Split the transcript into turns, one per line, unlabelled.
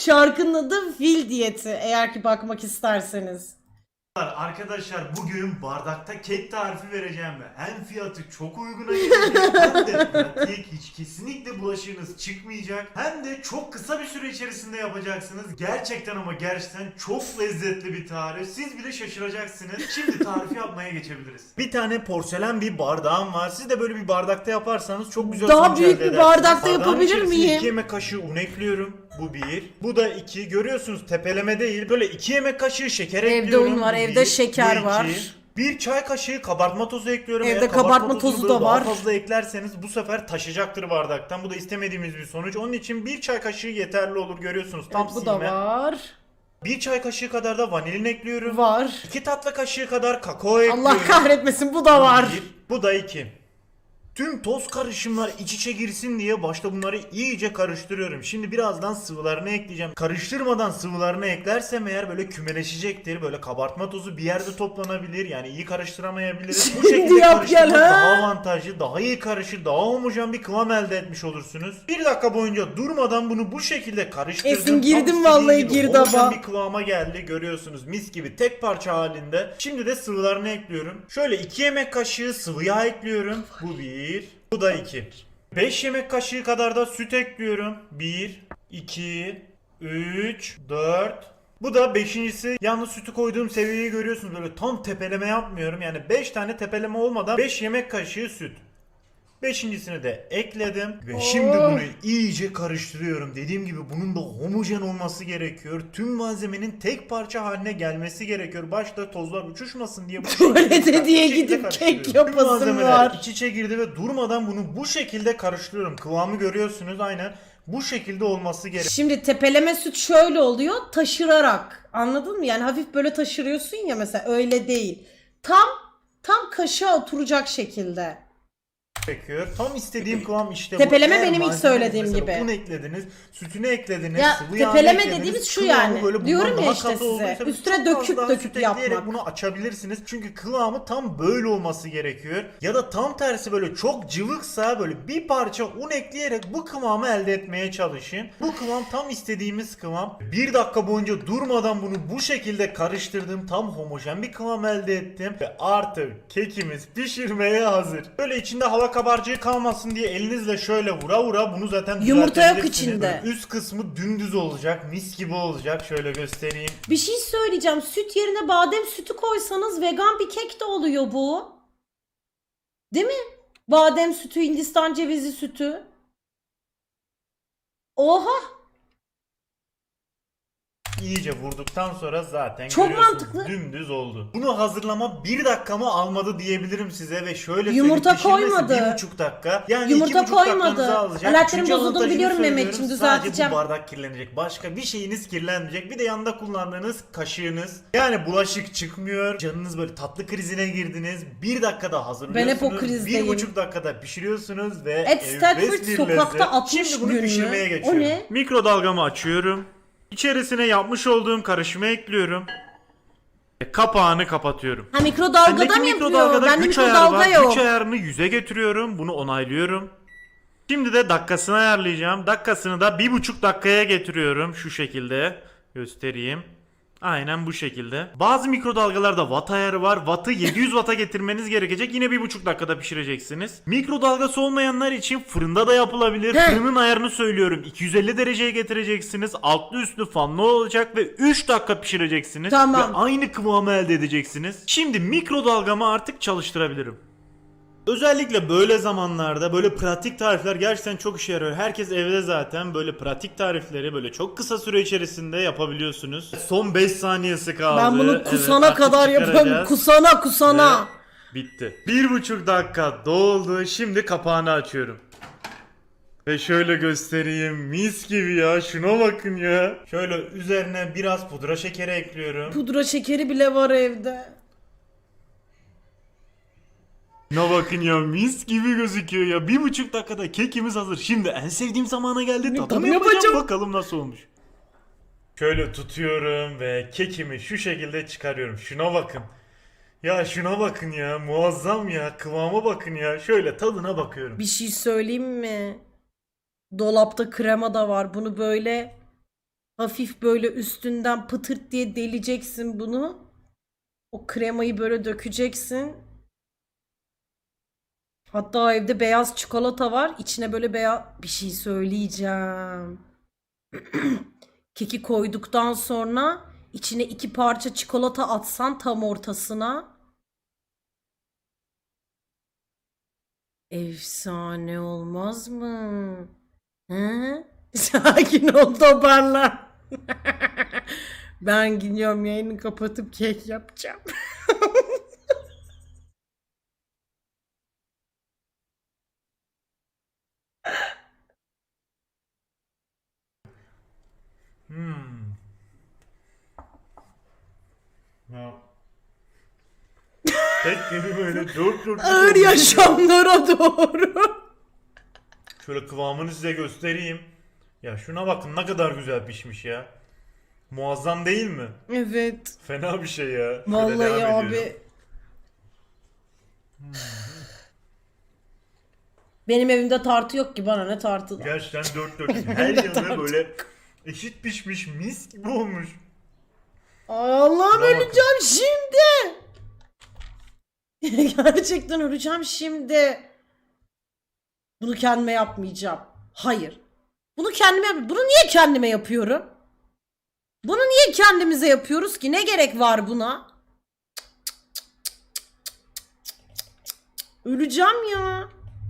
Şarkının adı Fil Diyeti eğer ki bakmak isterseniz.
Arkadaşlar bugün bardakta kek tarifi vereceğim ve hem fiyatı çok uyguna gelecek hem de pratik hiç kesinlikle bulaşığınız çıkmayacak hem de çok kısa bir süre içerisinde yapacaksınız. Gerçekten ama gerçekten çok lezzetli bir tarif. Siz bile şaşıracaksınız. Şimdi tarifi yapmaya geçebiliriz. Bir tane porselen bir bardağım var. Siz de böyle bir bardakta yaparsanız çok güzel
Daha
sonuç
büyük
elde
bir
edersiniz.
bardakta
Bardağın
yapabilir
içerisine
miyim?
iki yemek kaşığı un ekliyorum. Bu bir. Bu da iki. Görüyorsunuz tepeleme değil. Böyle iki yemek kaşığı şeker
Evde
ekliyorum.
un var,
Bu
evde şeker
bu iki.
var.
Bir çay kaşığı kabartma tozu ekliyorum.
Evde
Eğer
kabartma
tozunu
tozu da
daha
var.
fazla eklerseniz bu sefer taşacaktır bardaktan. Bu da istemediğimiz bir sonuç. Onun için bir çay kaşığı yeterli olur görüyorsunuz. Tam
Bu da
silme.
var.
Bir çay kaşığı kadar da vanilin ekliyorum.
Var.
İki tatlı kaşığı kadar kakao ekliyorum.
Allah kahretmesin bu da var.
Bir, bu da iki. Tüm toz karışımlar iç içe girsin diye başta bunları iyice karıştırıyorum. Şimdi birazdan sıvılarını ekleyeceğim. Karıştırmadan sıvılarını eklersem eğer böyle kümeleşecektir. Böyle kabartma tozu bir yerde toplanabilir. Yani iyi karıştıramayabiliriz. Bu şekilde karıştırmak
ha?
daha avantajlı, daha iyi karışır, daha homojen bir kıvam elde etmiş olursunuz. Bir dakika boyunca durmadan bunu bu şekilde karıştırdım.
Esin girdim vallahi girdaba.
homojen bir kıvama geldi. Görüyorsunuz mis gibi tek parça halinde. Şimdi de sıvılarını ekliyorum. Şöyle 2 yemek kaşığı sıvı yağ ekliyorum. Bu bir. Bu da 2. 5 yemek kaşığı kadar da süt ekliyorum. 1, 2, 3, 4. Bu da beşincisi. Yalnız sütü koyduğum seviyeyi görüyorsunuz. Böyle tam tepeleme yapmıyorum. Yani 5 tane tepeleme olmadan 5 yemek kaşığı süt. Beşincisini de ekledim ve şimdi bunu iyice karıştırıyorum. Dediğim gibi bunun da homojen olması gerekiyor. Tüm malzemenin tek parça haline gelmesi gerekiyor. Başta tozlar uçuşmasın diye bu
Tuvalete
şekilde-
diye gidip
karıştırıyorum.
kek
Tüm
yapasım
malzemeler
var.
iç içe girdi ve durmadan bunu bu şekilde karıştırıyorum. Kıvamı görüyorsunuz aynen. Bu şekilde olması gerekiyor.
Şimdi tepeleme süt şöyle oluyor taşırarak. Anladın mı? Yani hafif böyle taşırıyorsun ya mesela öyle değil. Tam tam kaşığa oturacak şekilde.
Gerekiyor. Tam istediğim kıvam işte bu.
Tepeleme
Eğer
benim ilk söylediğim
mesela
gibi.
Un eklediniz, sütünü eklediniz,
Ya
sıvı yağını
tepeleme
eklediniz,
dediğimiz şu
kıvamı
yani.
böyle bundan
Diyorum ya
daha
işte
katı
size.
olduysa
Üstüne
çok az
döküp
daha
döküp
süt ekleyerek
yapmak.
bunu açabilirsiniz. Çünkü kıvamı tam böyle olması gerekiyor. Ya da tam tersi böyle çok cıvıksa böyle bir parça un ekleyerek bu kıvamı elde etmeye çalışın. Bu kıvam tam istediğimiz kıvam. Bir dakika boyunca durmadan bunu bu şekilde karıştırdım. Tam homojen bir kıvam elde ettim. Ve artık kekimiz pişirmeye hazır. Böyle içinde hava kabarcığı kalmasın diye elinizle şöyle vura vura bunu zaten
Yumurta yok
düzeltebilirsiniz.
içinde.
Üst kısmı dümdüz olacak. Mis gibi olacak. Şöyle göstereyim.
Bir şey söyleyeceğim. Süt yerine badem sütü koysanız vegan bir kek de oluyor bu. Değil mi? Badem sütü, Hindistan cevizi sütü. Oha!
İyice vurduktan sonra zaten
Çok
görüyorsunuz
mantıklı.
dümdüz oldu. Bunu hazırlama bir dakikamı almadı diyebilirim size ve şöyle
Yumurta
söyleyeyim, pişirmesi
koymadı.
bir buçuk dakika. Yani
Yumurta
iki buçuk
koymadı.
dakikanızı alacak.
Aletlerim
Üçüncü
bozulduğunu
avantajını
biliyorum
söylüyorum.
Mehmetciğim,
Sadece
düzelteceğim.
bu bardak kirlenecek. Başka bir şeyiniz kirlenmeyecek. Bir de yanında kullandığınız kaşığınız. Yani bulaşık çıkmıyor. Canınız böyle tatlı krizine girdiniz. Bir dakikada hazırlıyorsunuz.
Ben hep o krizdeyim.
Bir buçuk dakikada pişiriyorsunuz ve
Ed
enfes
Stafford
bir
sokakta
lezzet.
60
Şimdi bunu
gün mü?
pişirmeye
O
geçiyorum.
ne?
Mikrodalgamı açıyorum. İçerisine yapmış olduğum karışımı ekliyorum. Ve kapağını kapatıyorum.
Ha mikrodalgada mı yapıyor?
güç ayarı
mikrodalga
var.
yok.
Güç ayarını 100'e getiriyorum. Bunu onaylıyorum. Şimdi de dakikasını ayarlayacağım. Dakikasını da bir buçuk dakikaya getiriyorum. Şu şekilde göstereyim. Aynen bu şekilde. Bazı mikrodalgalarda watt ayarı var. Watt'ı 700 watt'a getirmeniz gerekecek. Yine bir buçuk dakikada pişireceksiniz. Mikrodalgası olmayanlar için fırında da yapılabilir. Fırının ayarını söylüyorum. 250 dereceye getireceksiniz. Altlı üstlü fanlı olacak ve 3 dakika pişireceksiniz.
Tamam.
Ve aynı kıvamı elde edeceksiniz. Şimdi mikrodalgamı artık çalıştırabilirim. Özellikle böyle zamanlarda böyle pratik tarifler gerçekten çok işe yarıyor. Herkes evde zaten böyle pratik tarifleri böyle çok kısa süre içerisinde yapabiliyorsunuz. Son 5 saniyesi kaldı.
Ben bunu
Evet,
kusana
artık
kadar yaparım. Kusana kusana.
Ve bitti. Bir buçuk dakika doldu. Şimdi kapağını açıyorum. Ve şöyle göstereyim. Mis gibi ya. Şuna bakın ya. Şöyle üzerine biraz pudra şekeri ekliyorum.
Pudra şekeri bile var evde.
Ne bakın ya mis gibi gözüküyor ya. Bir buçuk dakikada kekimiz hazır. Şimdi en sevdiğim zamana geldi.
Tadını
yapacağım.
yapacağım.
Bakalım nasıl olmuş. Şöyle tutuyorum ve kekimi şu şekilde çıkarıyorum. Şuna bakın. Ya şuna bakın ya. Muazzam ya. Kıvama bakın ya. Şöyle tadına bakıyorum.
Bir şey söyleyeyim mi? Dolapta krema da var. Bunu böyle Hafif böyle üstünden pıtırt diye deleceksin bunu. O kremayı böyle dökeceksin. Hatta evde beyaz çikolata var. İçine böyle beyaz bir şey söyleyeceğim. Keki koyduktan sonra içine iki parça çikolata atsan tam ortasına. Efsane olmaz mı? Hı? Sakin ol toparlan. ben gidiyorum yayını kapatıp kek yapacağım.
Hmm. Ya. Tek gibi böyle dört dört
Ağır yaşamlara doğru.
Şöyle kıvamını size göstereyim. Ya şuna bakın ne kadar güzel pişmiş ya. Muazzam değil mi?
Evet.
Fena bir şey ya. Şöyle
Vallahi
devam
abi.
ediyorum.
Benim evimde tartı yok ki bana ne tartı.
Gerçekten dört dört. Her yanı böyle eşit pişmiş mis gibi olmuş.
Allah'ım
Şuna bakın.
öleceğim şimdi. Gerçekten öleceğim şimdi. Bunu kendime yapmayacağım. Hayır. Bunu kendime yap- Bunu niye kendime yapıyorum? Bunu niye kendimize yapıyoruz ki? Ne gerek var buna? Öleceğim ya.